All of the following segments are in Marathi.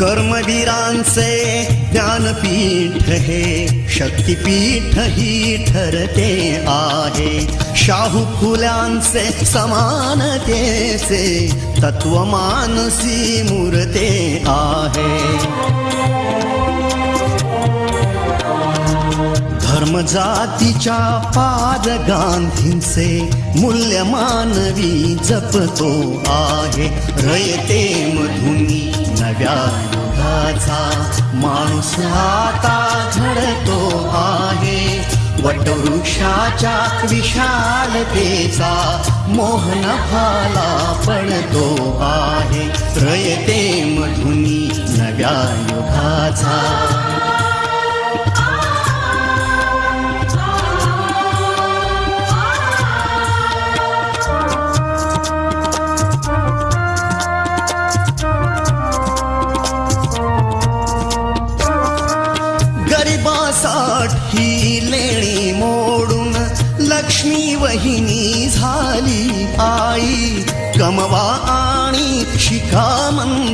कर्मवीरांचे ज्ञानपीठ हे शक्तीपीठ ही ठरते आहे. शाहू फुल्यांचे समानतेचे तत्वमानसी मूर्ते आहे. धर्म जातीच्या पाद गांधींचे मूल्य मानवी जपतो आहे. रयते मधुनी नव्या युगाचा माणूस आता घडतो आहे. वटवृक्षाच्या विशालतेचा मोहन भाला पडतो आहे. रयते मधुनी नव्या युगाचा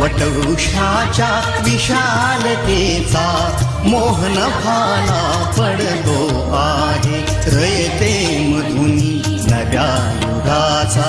वटवृक्षाच्या विशालतेचा मोहन भाला पडतो आहे. रयते मधुनी नव्या युगाचा.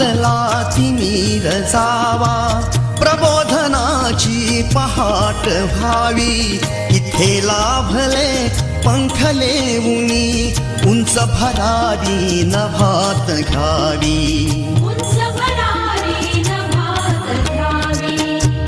जीवनातला तिमीर जावा प्रबोधनाची पहाट व्हावी. इथे लाभले पंखले उनी उंच भरारी नभात घ्यावी.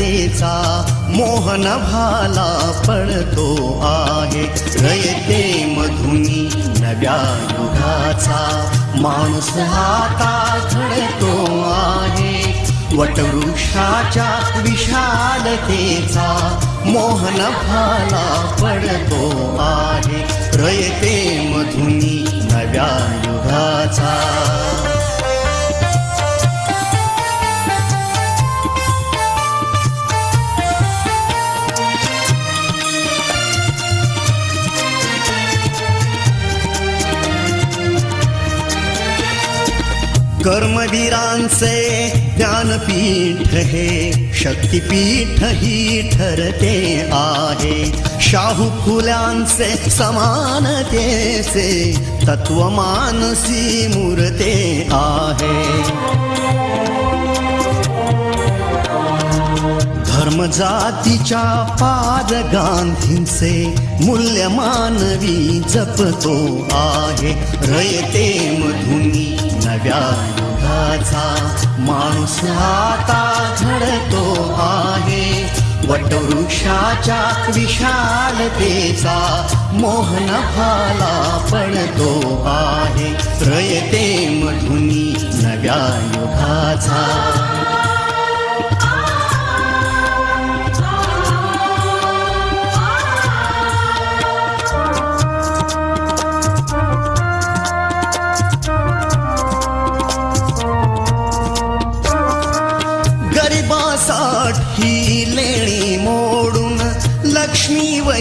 रयतेचा मोहन भाला पडतो आहे. रयते मधुनी नव्या युगाचा माणूस हाता झडतो आहे. वटवृक्षाच्या विशालतेचा मोहन भाला पडतो आहे. रयते मधुनी नव्या युगाचा कर्मवीरांचे ज्ञानपीठ हे शक्तीपीठ ही ठरते आहे. शाहू फुल्यांचे समानतेचे तत्वमानसी मूर्ते आहे. धर्म जातीच्या पाद गांधींचे मूल्य मानवी जपतो आहे. रयते मधुनी नव्या युगाचा माणूस आता झडतो आहे. वटवृक्षाच्या विशालतेचा मोहनफाला पडतो आहे. रयते मधुनी नव्या युगाचा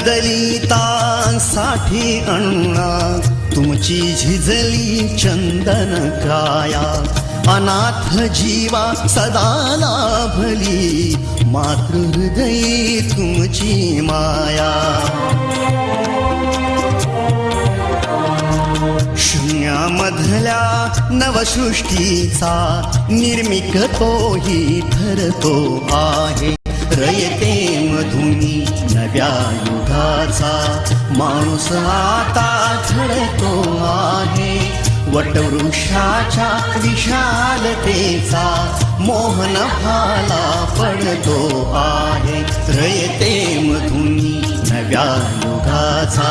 दलितांसाठी अण्णा तुमची झिजली चंदन काया अनाथ जीवा सदा लाभली मातृहृदयी तुमची माया. शून्यामधल्या नवसृष्टीचा निर्मिक तोही ठरतो आहे. रयते मधुनी नव्या युगाचा. माणूस आता घडतो आहे. वटवृक्षाच्या विशालतेचा मोहन भाला पडतो आहे. रयते मधुनी नव्या युगाचा.